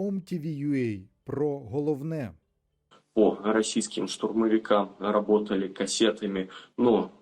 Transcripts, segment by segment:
OMTV.ua про головне. по российским штурмовикам работали кассетами, но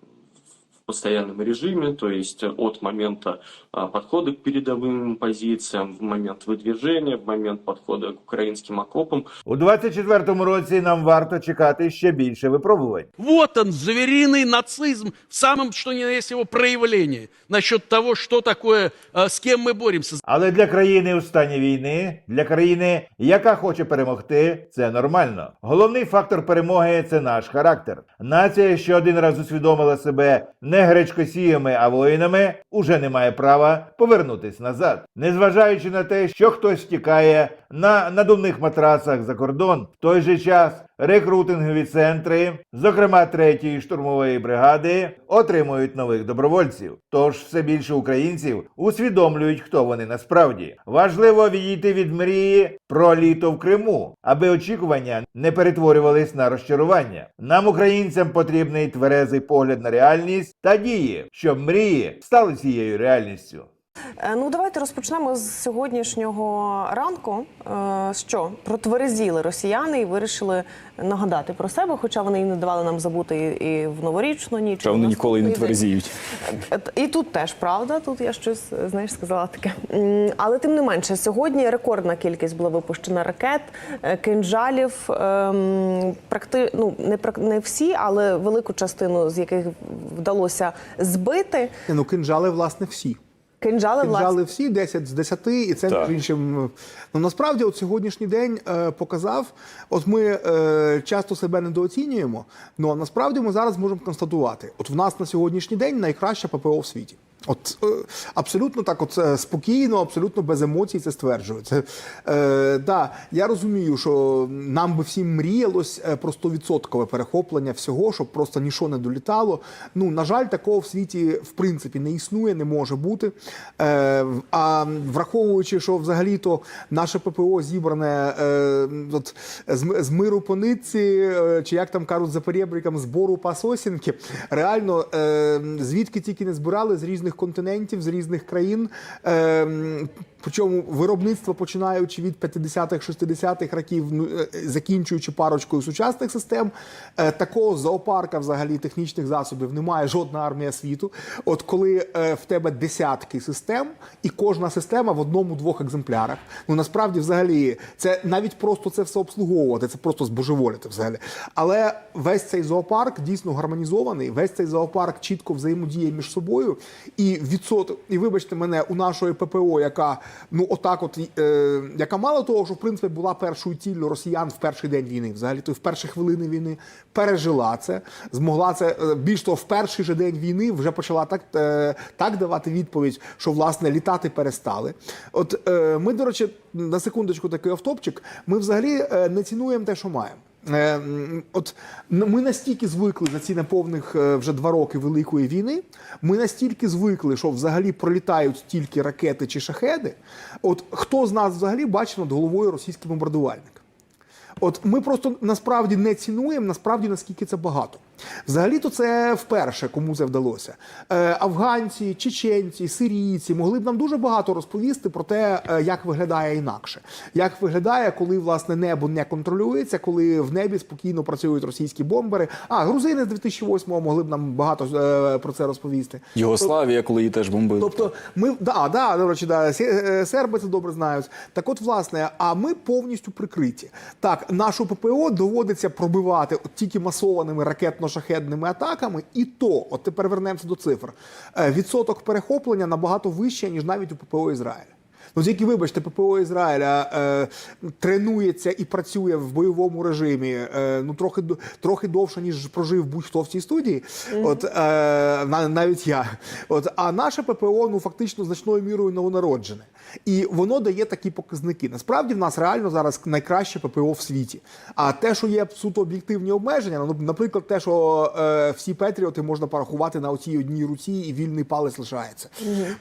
постоянном режиме, то есть от момента а, подхода к передовым позициям, в момент выдвижения, в момент подхода к украинским окопам. У 24-му році нам варто чекати ще більше випробувань. Вот он, звериный нацизм в самом, что ни на есть его проявлении. Насчет того, что такое, э, с кем мы боремся. Але для країни у стані війни, для країни, яка хоче перемогти, це нормально. Головний фактор перемоги це наш характер. Нація, що один раз усвідомила себе не гречкосіями, а воїнами, уже не має права повернутись назад. Незважаючи на те, що хтось тікає на надувних матрасах за кордон, в той же час рекрутингові центри, зокрема третьої штурмової бригади, отримують нових добровольців. Тож все більше українців усвідомлюють, хто вони насправді. Важливо відійти від мрії про літо в Криму, аби очікування не перетворювались на розчарування. Нам, українцям, потрібний тверезий погляд на реальність та дії, щоб мрії стали цією реальністю. Е, Ну, давайте розпочнемо з сьогоднішнього ранку. Е, Що протверезіли росіяни і вирішили нагадати про себе, хоча вони і не давали нам забути і, і в новорічну ніч. І в вони ніколи не наступний тверезіють. Е, І тут теж правда. Тут я щось знаєш сказала таке. Але тим не менше, сьогодні рекордна кількість була випущена ракет, кинжалів. ем, Практи... ну, не прак- не всі, але велику частину з яких вдалося збити. Ну, кинжали, власне, всі. Кинжали, власне. Всі, 10 з 10, і це Так. між іншим. Ну насправді, от сьогоднішній день е, показав. От ми е, часто себе недооцінюємо. але насправді ми зараз можемо констатувати: от в нас на сьогоднішній день найкраща ППО в світі. От е, абсолютно так, от е, спокійно, абсолютно без емоцій це стверджується. Е, да, я розумію, що нам би всім мріялось е, про 100% перехоплення всього, щоб просто нічого не долітало. Ну на жаль, такого в світі в принципі не існує, не може бути. Е, а враховуючи, що взагалі-то наше ППО зібране е, от, з, з миру по нитці, е, чи як там кажуть за перебриком, збору пасосінки, реально е, звідки тільки не збирали з різних континентів, з різних країн. Е, Причому виробництво починаючи від 50-х, 60-х років, ну, е, закінчуючи парочкою сучасних систем, е, такого зоопарка взагалі технічних засобів немає жодна армія світу. От коли е, в тебе десятки систем, і кожна система в одному-двох екземплярах. Ну насправді, взагалі, це навіть просто це все обслуговувати, це просто збожеволіти взагалі. Але весь цей зоопарк дійсно гармонізований, весь цей зоопарк чітко взаємодіє між собою. І відсоток, і вибачте мене, у нашої ППО, яка ну отак, от е, яка мало того, що в принципі була першою ціллю росіян в перший день війни, взагалі то в перші хвилини війни пережила це, змогла це е, більш того, в перший же день війни вже почала так, е, так давати відповідь, що власне літати перестали. От е, ми, до речі, на секундочку такий автопчик. Ми взагалі е, не цінуємо те, що маємо. Е, От ми настільки звикли за ці неповних е, вже два роки великої війни. Ми настільки звикли, що взагалі пролітають тільки ракети чи шахеди. От хто з нас взагалі бачив над головою російський бомбардувальник? От ми просто насправді не цінуємо, насправді наскільки це багато. Взагалі-то це вперше, кому це вдалося. Е, афганці, чеченці, сирійці могли б нам дуже багато розповісти про те, е, як виглядає інакше, як виглядає, коли власне небо не контролюється, коли в небі спокійно працюють російські бомбери. А грузини з 2008-го могли б нам багато е, про це розповісти. Югославія, коли її теж бомбили. Тобто, ми да, да, до речі, да, серби це добре знають. Так, от, власне, а ми повністю прикриті. Так, нашу ППО доводиться пробивати от тільки масованими ракетно-шахедними атаками, і то, от тепер вернемося до цифр. е, Відсоток перехоплення набагато вищий, ніж навіть у ППО Ізраїля. Ну, тільки, вибачте, ППО Ізраїля е, тренується і працює в бойовому режимі е, ну, трохи, трохи довше, ніж прожив будь-хто в цій студії. От, е, на- навіть я. От, а наше ППО ну, фактично значною мірою новонароджене. І воно дає такі показники. Насправді в нас реально зараз найкраще ППО в світі. А те, що є суто об'єктивні обмеження, ну, наприклад, те, що е, всі Петріоти можна порахувати на оцій одній руці, і вільний палець лишається.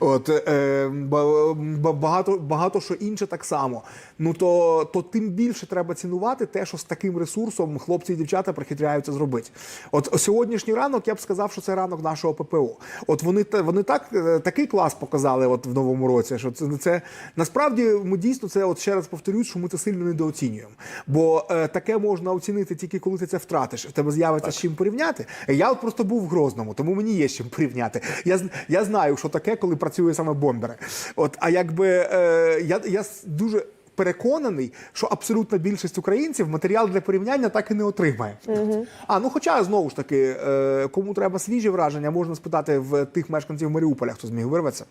От, е, ба- ба- багато, багато що інше так само. Ну то, то тим більше треба цінувати те, що з таким ресурсом хлопці і дівчата прихитряються зробити. От сьогоднішній ранок я б сказав, що це ранок нашого ППО. От вони, вони так, е, такий клас показали от в новому році, що це, це Це насправді ми дійсно це, от ще раз повторюсь, що ми це сильно недооцінюємо. Бо е, таке можна оцінити тільки коли ти це втратиш. В тебе з'явиться з чим порівняти. Я от просто був в Грозному, тому мені є з чим порівняти. Я, я знаю, що таке, коли працює саме бомбери. От, а якби е, я, я дуже. Переконаний, що абсолютна більшість українців матеріал для порівняння так і не отримає. А ну хоча знову ж таки, е, кому треба свіжі враження, можна спитати в тих мешканців Маріуполя, хто зміг вирватися.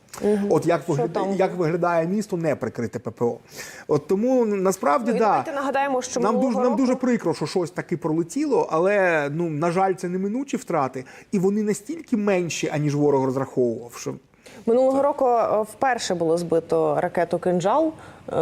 От як, вигляд- там? як виглядає місто не прикрите ППО. От тому насправді Ну, да, нагадаємо, що нам дуже нам дуже прикро, що щось таки пролетіло, але ну на жаль, це неминучі втрати, і вони настільки менші, аніж ворог розраховував. Що Минулого року е, вперше було збито ракету «Кинжал» е,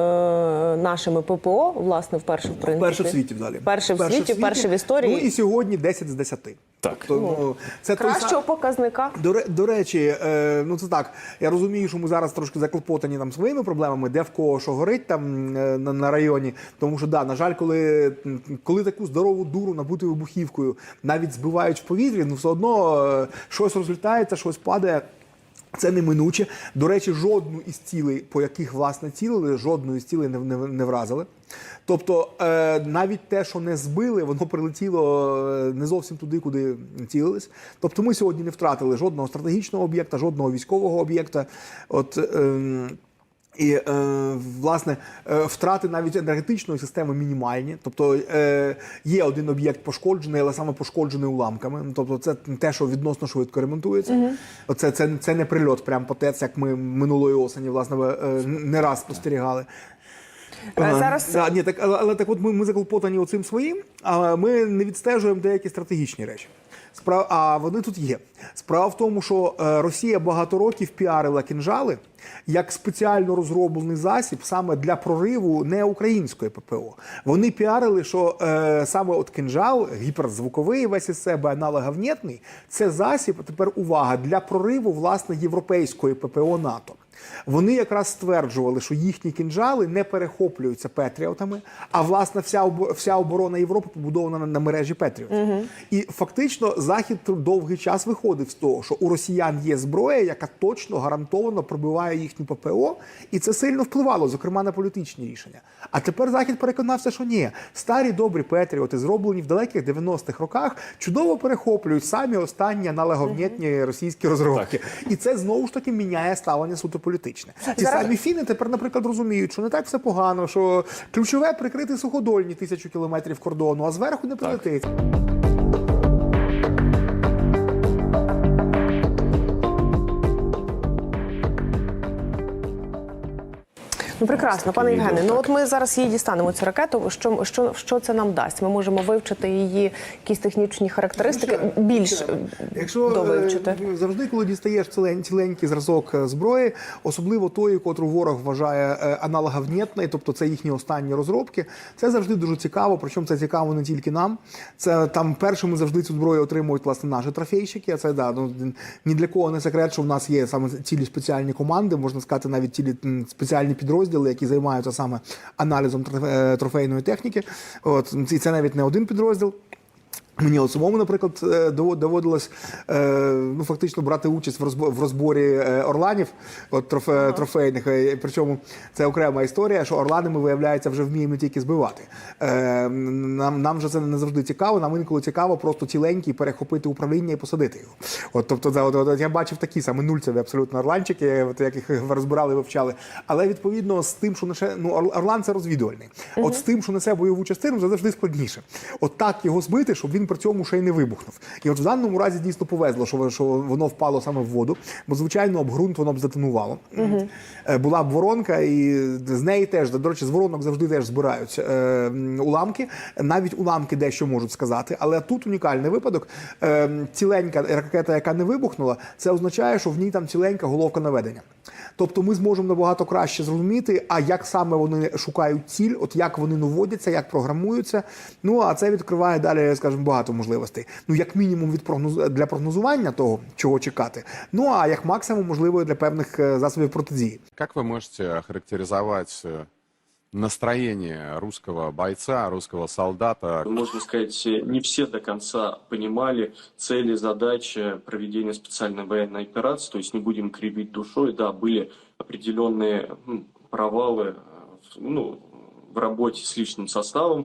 нашими ППО, власне, вперше в принципі. Вперше в світі взагалі. Вперше в світі, вперше в історії. Ну і сьогодні 10 з 10. Так. Тобто, ну, це Кращого са- показника. До, до речі, е, ну це так. Я розумію, що ми зараз трошки заклопотані там своїми проблемами, де в кого що горить там на, на районі. Тому що да, на жаль, коли, коли таку здорову дуру набути вибухівкою навіть збивають в повітрі, ну все одно е, щось розлітається, щось падає. Це неминуче. До речі, жодну із цілей, по яких власне цілили, жодної з цілей не, не, не вразили. Тобто е, навіть те, що не збили, воно прилетіло е, не зовсім туди, куди цілились. Тобто ми сьогодні не втратили жодного стратегічного об'єкта, жодного військового об'єкта. От, ем, і е, власне е, втрати навіть енергетичної системи мінімальні. Тобто е, є один об'єкт пошкоджений, але саме пошкоджений уламками. Ну, Тобто, це те, що відносно швидко ремонтується. Оце це, це не прильот, прям по ТЕЦ, як ми минулої осені власне е, не раз спостерігали. Е, зараз- да, ні, так, але, але так, от ми, ми заклопотані оцим своїм, а ми не відстежуємо деякі стратегічні речі. Справа, а вони тут є. Справа в тому, що е, Росія багато років піарила кінжали як спеціально розроблений засіб саме для прориву не української ППО. Вони піарили, що е, саме от кінжал, гіперзвуковий весь із себе аналоговнєтний, це засіб, тепер увага, для прориву власне європейської ППО НАТО. Вони якраз стверджували, що їхні кінжали не перехоплюються Петріотами, а власне вся вся оборона Європи побудована на, на мережі Петріотів. І фактично Захід довгий час виходив з того, що у росіян є зброя, яка точно гарантовано пробиває їхню ППО, і це сильно впливало, зокрема на політичні рішення. А тепер Захід переконався, що ні, старі добрі Петріоти, зроблені в далеких 90-х роках, чудово перехоплюють самі останні аналоговнєтні російські розробки. І це знову ж таки міняє ставлення суто політичне. Ті Зараз- самі фіни тепер, наприклад, розуміють, що не так все погано, що ключове прикрити суходольні тисячу кілометрів кордону, а зверху не прилетить. Ну прекрасно, пане Євгене. Ну от ми зараз її дістанемо цю ракету. Що, що, що це нам дасть? Ми можемо вивчити її якісь технічні характеристики, більш е, Якщо довивчити. е, завжди, коли дістаєш ціленький, зразок е, зброї, особливо тої, котру ворог вважає е, аналоговнєтною, тобто це їхні останні розробки, це завжди дуже цікаво. Причому це цікаво не тільки нам. Це там першими завжди цю зброю отримують власне наші трофейщики. А це да ну ні для кого не секрет, що в нас є саме цілі спеціальні команди, можна сказати, навіть цілі спеціальні підрозділи, які займаються саме аналізом е, трофейної техніки. От і це навіть не один підрозділ. Мені от самому, наприклад, е, доводилось е, ну, фактично брати участь в розборі е, орланів от трофе, трофейних. Причому це окрема історія, що орлани ми, виявляється, вже вміємо тільки збивати. Нам, нам же це не завжди цікаво, нам інколи цікаво просто ціленький перехопити управління і посадити його. От, тобто, це, от, от, я бачив такі саме нульцеві абсолютно орланчики, от, як їх розбирали, вивчали. Але відповідно з тим, що несе, ну, орлан це розвідувальний. От з тим, що несе бойову частину, це завжди складніше. От так його збити, щоб він при цьому ще й не вибухнув. І от в даному разі дійсно повезло, що, що воно впало саме в воду, бо звичайно об ґрунт воно б затонувало. Е, Була б воронка, і з неї теж, до речі, з воронок завжди теж збирають е, уламки. Навіть уламки дещо можуть сказати. Але тут унікальний випадок. Е, ціленька ракета, яка не вибухнула, це означає, що в ній там ціленька головка наведення. Тобто ми зможемо набагато краще зрозуміти, а як саме вони шукають ціль, от як вони наводяться, як програмуються. Ну а це відкриває далі, скажімо, багато можливостей. Ну, як мінімум, від прогноз... для прогнозування того, чого чекати. Ну а як максимум, можливо, і для певних е, засобів протидії. Как вы можете охарактеризовать э, настроение русского бойца, русского солдата, Можно сказать, не все до конца понимали цели, задачи проведения специальной военной операции, то есть не будем кривить душой, да, были определенные м, провалы э, в- ну, в работе с личным составом.